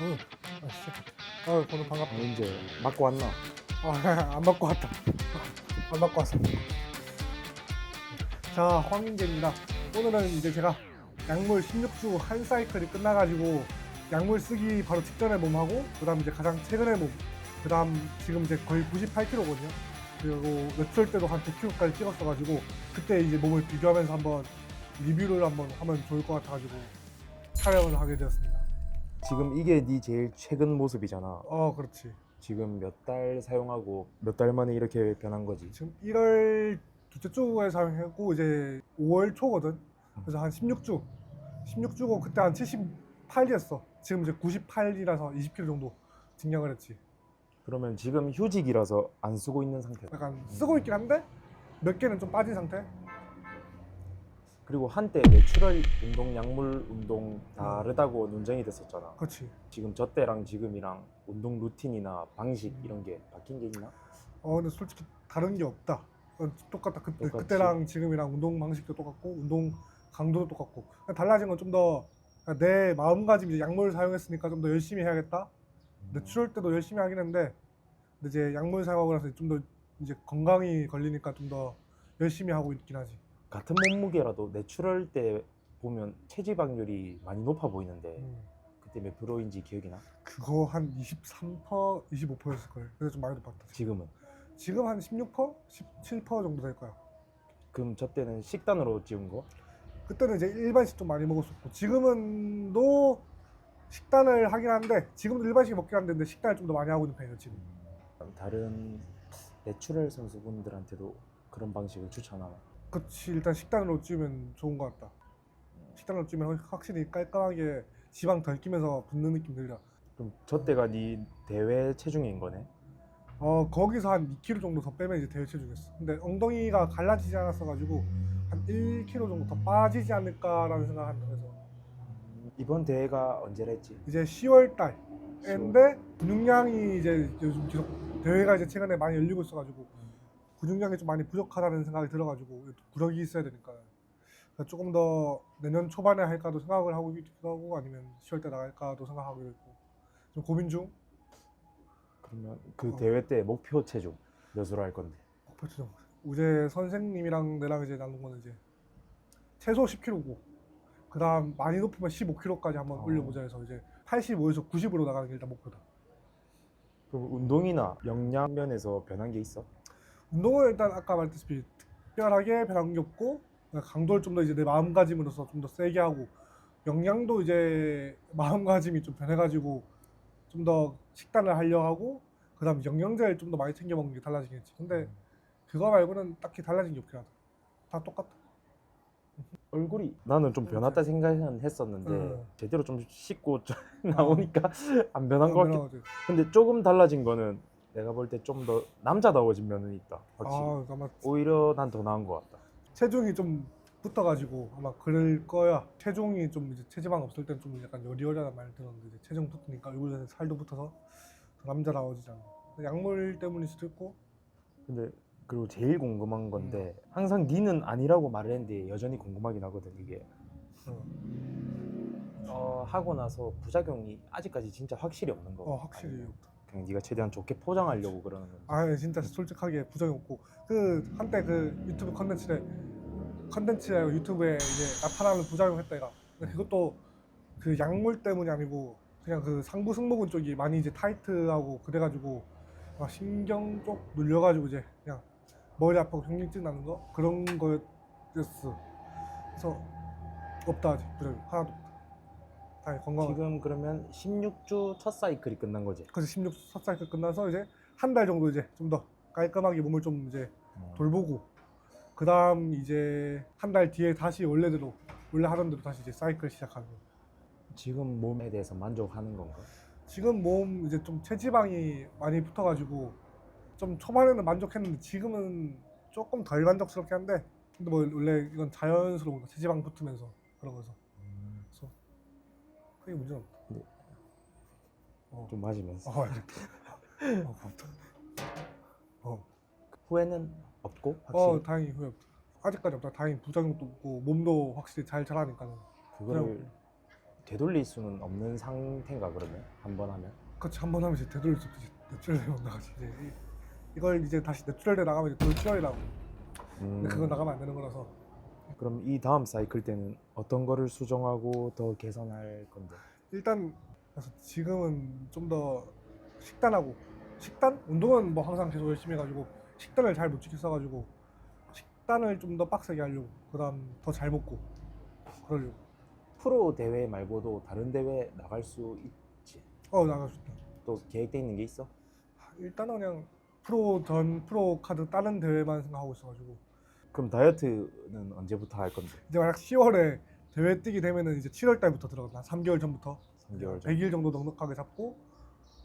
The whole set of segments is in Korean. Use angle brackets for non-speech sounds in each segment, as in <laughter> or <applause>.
응. 아, 씨. 아, 오늘 반갑다. 이제 맞고 왔나? 아, <laughs> 안 맞고 왔다. 안 맞고 왔어. 자, 황민재입니다. 오늘은 이제 제가 약물 16주 한 사이클이 끝나가지고 약물 쓰기 바로 직전에 몸하고 그다음 이제 가장 최근의 몸, 그다음 지금 이제 거의 98kg거든요. 그리고 며칠 때도 한 100kg까지 찍었어가지고 그때 이제 몸을 비교하면서 한번 리뷰를 한번 하면 좋을 것 같아가지고 촬영을 하게 되었습니다. 지금 이게 네 제일 최근 모습이잖아. 어, 그렇지. 지금 몇 달 사용하고 몇 달 만에 이렇게 변한 거지. 지금 1월 둘째 주에 사용했고 이제 5월 초거든. 그래서 한 16주, 16주고 그때 한 78이었어. 지금 이제 98이라서 20kg 정도 증량을 했지. 그러면 지금 휴직이라서 안 쓰고 있는 상태다. 약간 쓰고 있긴 한데 몇 개는 좀 빠진 상태. 그리고 한때 내추럴 운동, 약물 운동 다르다고 논쟁이 됐었잖아. 그렇지. 지금 저 때랑 지금이랑 운동 루틴이나 방식 이런 게 바뀐 게 있나? 어 근데 솔직히 다른 게 없다. 어, 똑같다. 똑같지. 그때랑 지금이랑 운동 방식도 똑같고 운동 강도도 똑같고 그냥 달라진 건 좀 더 내 마음가짐 이제 약물을 사용했으니까 좀 더 열심히 해야겠다. 내추럴 때도 열심히 하긴 했는데 근데 이제 약물 사용하고 나서 좀 더 이제 건강이 걸리니까 좀 더 열심히 하고 있긴 하지. 같은 몸무게라도 내추럴 때 보면 체지방률이 많이 높아 보이는데 음. 그때 몇 프로인지 기억이 나? 그거 한 23%, 25%였을 거예요. 그래서 좀 많이 높았다. 지금은? 지금 한 16%, 17% 정도 될 거야. 그럼 저 때는 식단으로 찍은 거? 그때는 이제 일반식 좀 많이 먹었었고 지금은 또 식단을 하긴 한데 지금도 일반식 먹긴 한데 근데 식단을 좀 더 많이 하고 있는 편이에요 지금. 다른 내추럴 선수분들한테도 그런 방식을 추천하나? 그렇지 일단 식단으로 찌우면 좋은 것 같다. 식단으로 찌우면 확실히 깔끔하게 지방 덜 끼면서 붙는 느낌 들려. 그럼 저 때가 네 대회 체중인 거네? 어 거기서 한 2kg 정도 더 빼면 이제 대회 체중이었어. 근데 엉덩이가 갈라지지 않았어 가지고 한 1kg 정도 더 빠지지 않을까라는 생각을. 그래서 이번 대회가 언제라 했지? 이제 10월 달인데 근육량이 이제 요즘 계속 대회가 이제 최근에 많이 열리고 있어가지고 근육량이 좀 많이 부족하다는 생각이 들어가지고 구력이 있어야 되니까 그래서 조금 더 내년 초반에 할까도 생각을 하고 있기도 하고 아니면 10월 때 나갈까도 생각하고 있고 좀 고민 중 그러면 그 어. 대회 때 목표 체중 몇으로 할 건데? 목표 중 우재 선생님이랑 내랑 이제 나눈 거는 이제 최소 10kg고 그 다음 많이 높으면 15kg까지 한번 어. 올려보자 해서 이제 85에서 90으로 나가는 게 일단 목표다. 그럼 운동이나 영양 면에서 변한 게 있어? 운동은 일단 아까 말했다시피 특별하게 변한 게 없고 강도를 좀 더 이제 내 마음가짐으로서 좀 더 세게 하고 영양도 이제 <laughs> 마음가짐이 좀 변해가지고 좀 더 식단을 하려 하고 그다음 영양제를 좀 더 많이 챙겨 먹는 게 달라지겠지. 근데 그거 말고는 딱히 달라진 게 없긴 하다. 다 똑같다. <laughs> 얼굴이 나는 좀 변했다 생각은 했었는데 음. 제대로 좀 씻고 좀 <laughs> 나오니까 안 변한 것 변화가지. 근데 조금 달라진 거는 내가 볼 때 좀 더 남자다워진 면은 있다 확실히. 아, 아마 오히려 난 더 나은 것 같다. 체중이 좀 붙어가지고 아마 그럴 거야. 체중이 좀 이제 체지방 없을 때는 좀 약간 여리여리하단 말 들었는데 이제 체중 붙으니까 얼굴에 살도 붙어서 더 남자다워지지 않나. 약물 때문일 수도 있고. 근데 그리고 제일 궁금한 건데 항상 니는 아니라고 말을 했는데 여전히 궁금하긴 하거든 이게. 어, 어, 하고 나서 부작용이 아직까지 진짜 확실히 없는 거 어 확실히 아니면 그냥 네가 최대한 좋게 포장하려고 그러는 건지. 아 진짜 솔직하게 부정이 없고. 그 한때 그 유튜브 컨텐츠에 컨텐츠에 유튜브에 이제 나타나는 부작용 했다 이가. 근데 그것도 그 약물 때문이 아니고 그냥 그 상부 승모근 쪽이 많이 이제 타이트하고 그래가지고 막 신경 쪽 눌려가지고 이제 그냥 머리 아프고 현경증 나는 거? 그런 거였어. 그래서 없다 아직 부작용 하나도 다행히 건강 지금 그러면 16주 첫 사이클이 끝난 거지 그래서 16 사이클 끝나서 이제 한 달 정도 이제 좀 더 깔끔하게 몸을 좀 이제 돌보고 그 다음 이제 한 달 뒤에 다시 원래대로 원래 하던 대로 다시 이제 사이클 시작하는 거예요. 지금 몸에 대해서 만족하는 건가? 지금 몸 이제 좀 체지방이 많이 붙어가지고 좀 초반에는 만족했는데 지금은 조금 덜 만족스럽긴 한데 근데 뭐 원래 이건 자연스러운 거 체지방 붙으면서 그런 그래서 크게 문제는 없다. 네. 어, 좀 맞으면서 어, 알겠다. 어, 없다. 어. 후회는 없고 확실히 어 다행히 후회 없다. 아직까지 없다. 다행히 부작용도 없고 몸도 확실히 잘 자라니까는 그거를 되돌릴 수는 없는 상태인가 그러면 한 번 하면 그렇지 한번 하면 이제 되돌릴 수 없지 내추럴에 나가지 이제 이- 이걸 이제 다시 내추럴에 나가면 이제 내추럴이라고 음, 근데 그건 나가면 안 되는 거라서 그럼 이 다음 사이클 때는 어떤 거를 수정하고 더 개선할 건데? 일단 그래서 지금은 좀 더 식단하고 식단? 운동은 뭐 항상 계속 열심히 해가지고 식단을 잘 못 지켰어가지고 식단을 좀 더 빡세게 하려고 그다음 더 잘 먹고 그러려고. 프로 대회 말고도 다른 대회 나갈 수 있지? 어 나갈 수 있다. 또 계획돼 있는 게 있어? 일단은 그냥 프로 전 프로 카드 다른 대회만 생각하고 있어가지고 그럼 다이어트는 언제부터 할 건데? 이제 만약 10월에 대회 뛰게 되면은 이제 7월 달부터 들어간다 3개월 전부터 3개월 전 100일 정도 넉넉하게 잡고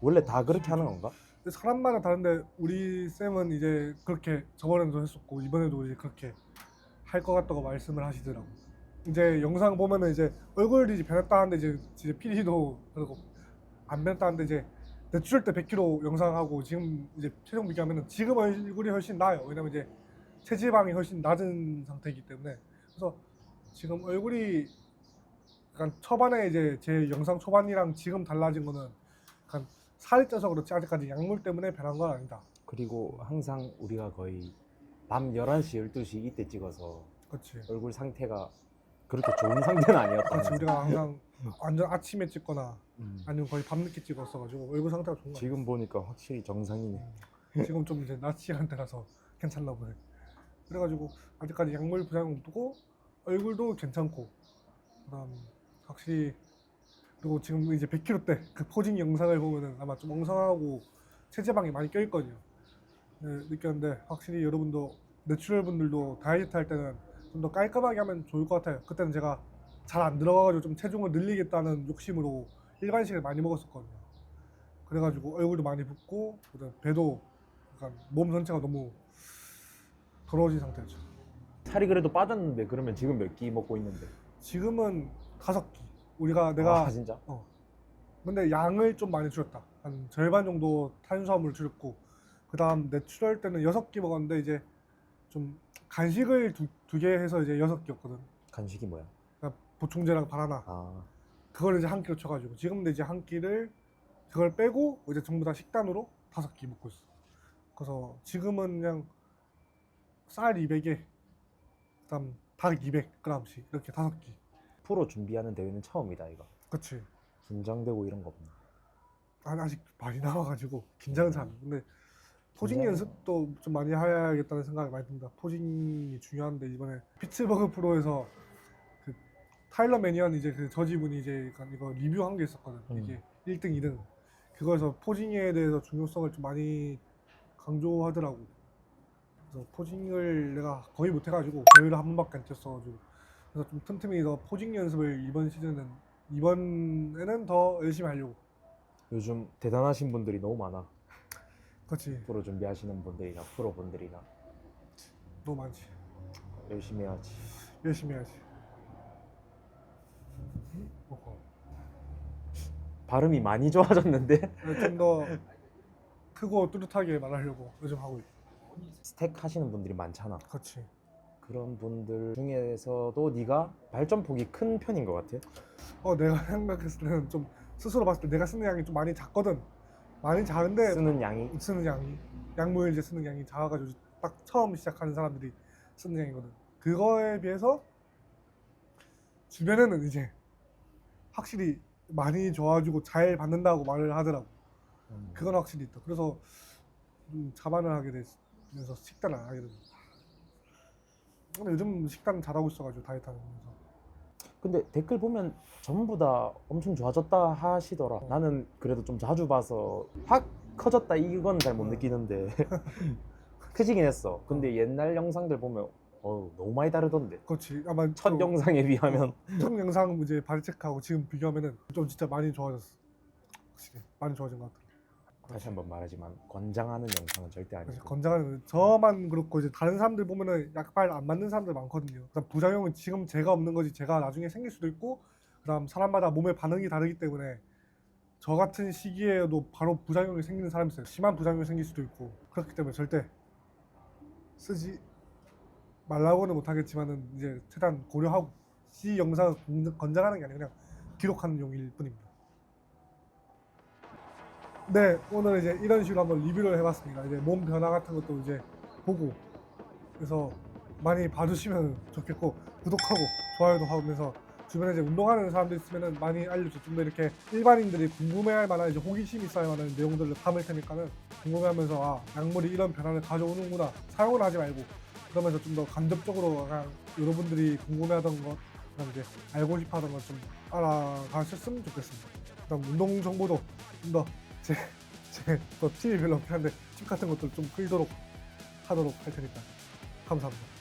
원래 다 그렇게 하는 건가? 근데 사람마다 다른데 우리 쌤은 이제 그렇게 저번에도 했었고 이번에도 이제 그렇게 할 것 같다고 말씀을 하시더라고. 이제 영상 보면은 이제 얼굴이 이제 변했다는데 이제 이제 PD도 그리고 안 변했다는데 이제 내추럴 때 100kg 영상하고 지금 이제 체중 비교하면은 지금 얼굴이 훨씬 나아요. 왜냐면 이제 체지방이 훨씬 낮은 상태이기 때문에 그래서 지금 얼굴이 약간 초반에 이제 제 영상 초반이랑 지금 달라진 거는 약간 살이 쪄서 그렇지 아직까지 약물 때문에 변한 건 아니다. 그리고 항상 우리가 거의 밤 11시, 12시 이때 찍어서 그렇지. 얼굴 상태가 그렇게 좋은 상태는 아니었다. 그렇지. 우리가 항상 완전 아침에 찍거나 음. 아니면 거의 밤늦게 찍었어가지고 얼굴 상태가 좋은 거 지금 보니까 확실히 정상이네. 같아. 지금 좀 이제 낮 시간대라서 괜찮나 보네. 그래가지고 아직까지 약물 부작용 없고 얼굴도 괜찮고 그다음 확실히 그리고 지금 이제 100kg 때 그 포징 영상을 보면은 아마 좀 엉성하고 체지방이 많이 껴있거든요. 네, 느꼈는데 확실히 여러분도 내추럴 분들도 다이어트 할 때는 좀 더 깔끔하게 하면 좋을 것 같아요. 그때는 제가 잘 안 들어가가지고 좀 체중을 늘리겠다는 욕심으로 일반식을 많이 먹었었거든요. 그래가지고 얼굴도 많이 붓고 배도 약간 몸 전체가 너무 더러워진 상태였죠. 살이 그래도 빠졌는데 그러면 지금 몇 끼 먹고 있는데? 지금은 다섯 끼. 우리가 내가 아, 진짜? 근데 양을 좀 많이 줄였다. 한 절반 정도 탄수화물을 줄였고 그다음 내추럴 때는 여섯 끼 먹었는데 이제 좀 간식을 두 개 해서 이제 여섯 끼였거든. 간식이 뭐야? 그러니까 보충제랑 바나나 아, 그걸 이제 한 끼로 쳐가지고 지금도 이제 한 끼를 그걸 빼고 이제 전부 다 식단으로 다섯 끼 먹고 있어. 그래서 지금은 그냥 쌀 200에 그다음 닭 200g씩 이렇게 다섯 끼. 프로 준비하는 대회는 처음이다 이거. 그렇지. 긴장되고 이런 거 없나? 아, 아직 많이 나와가지고 긴장은 잘 안 해. 근데 포징 긴장은- 연습도 좀 많이 해야겠다는 생각이 많이 듭니다. 포징이 중요한데 이번에 피츠버그 프로에서 그 타일러 매니언 이제 그 저지분이 이제 약간 이거 리뷰한 게 있었거든. 음. 이게 1등, 2등. 그거에서 포징에 대해서 중요성을 좀 많이 강조하더라고. 그래서 포징을 내가 거의 못해가지고 대회를 한 번밖에 안 뛰었어가지고 그래서 좀 틈틈이 더 포징 연습을 이번 시즌은 이번에는 더 열심히 하려고. 요즘 대단하신 분들이 너무 많아. 그렇지. 프로 준비하시는 분들이나 프로 분들이나 너무 많지. 열심히 해야지. 열심히 해야지. 발음이 많이 좋아졌는데 좀 더 크고 뚜렷하게 말하려고 요즘 하고 있고. 스택 하시는 분들이 많잖아. 그렇지. 그런 분들 중에서도 네가 발전 폭이 큰 편인 것 같아. 어 내가 <laughs> 생각했을 때는 좀 스스로 봤을 때 내가 쓰는 양이 좀 많이 작거든. 많이 작은데 쓰는 양이 쓰는 양이 이제 쓰는 양이 작아가지고 딱 처음 시작하는 사람들이 쓰는 양이거든. 그거에 비해서 주변에는 이제 확실히 많이 좋아지고 잘 받는다고 말을 하더라고. 음, 그건 확실히 있다. 그래서 좀 자만을 하게 되면서 식단을 안 하게 됩니다. 근데 요즘 식단 잘하고 있어가지고 다이어트 하면서 근데 댓글 보면 전부 다 엄청 좋아졌다 하시더라. 어. 나는 그래도 좀 자주 봐서 확 커졌다 이건 잘못 어. 느끼는데 <laughs> <laughs> 크지긴 했어. 근데 옛날 영상들 보면 어 너무 많이 다르던데. 그렇지 아마 첫또 영상에 비하면 첫 영상 이제 바디 체크하고 지금 비교하면은 좀 진짜 많이 좋아졌어. 확실히 많이 좋아진 것 같아. 다시 한번 말하지만 권장하는 영상은 절대 그래서 아니고. 건강한 저만 그렇고 이제 다른 사람들 보면은 약발 안 맞는 사람들 많거든요. 그다음 부작용은 지금 제가 없는 거지 제가 나중에 생길 수도 있고 그다음 사람마다 몸의 반응이 다르기 때문에 저 같은 시기에도 바로 부작용이 생기는 사람이 있어요. 심한 부작용이 생길 수도 있고 그렇기 때문에 절대 쓰지 말라고는 못하겠지만은 이제 최대한 고려하고 이 영상을 건- 권장하는 게 아니라 그냥 기록하는 용일 뿐입니다. 네, 오늘 이제 이런 식으로 한번 리뷰를 해봤습니다. 이제 몸 변화 같은 것도 이제 보고 그래서 많이 봐주시면 좋겠고 구독하고 좋아요도 하면서 주변에 이제 운동하는 사람들 있으면 많이 알려줘 좀 더 이렇게 일반인들이 궁금해할 만한 이제 호기심 있어야 하는 내용들을 담을 테니까는 궁금해하면서 아 약물이 이런 변화를 가져오는구나 사용을 하지 말고 그러면서 좀 더 간접적으로 그냥 여러분들이 궁금해하던 것 그다음 이제 알고 싶어하던 것 좀 알아가셨으면 좋겠습니다. 그다음 운동 정보도 좀더 제 제또 팁이 별로 없긴 한데 팁 같은 것들 좀 끌도록 하도록 할 테니까 감사합니다.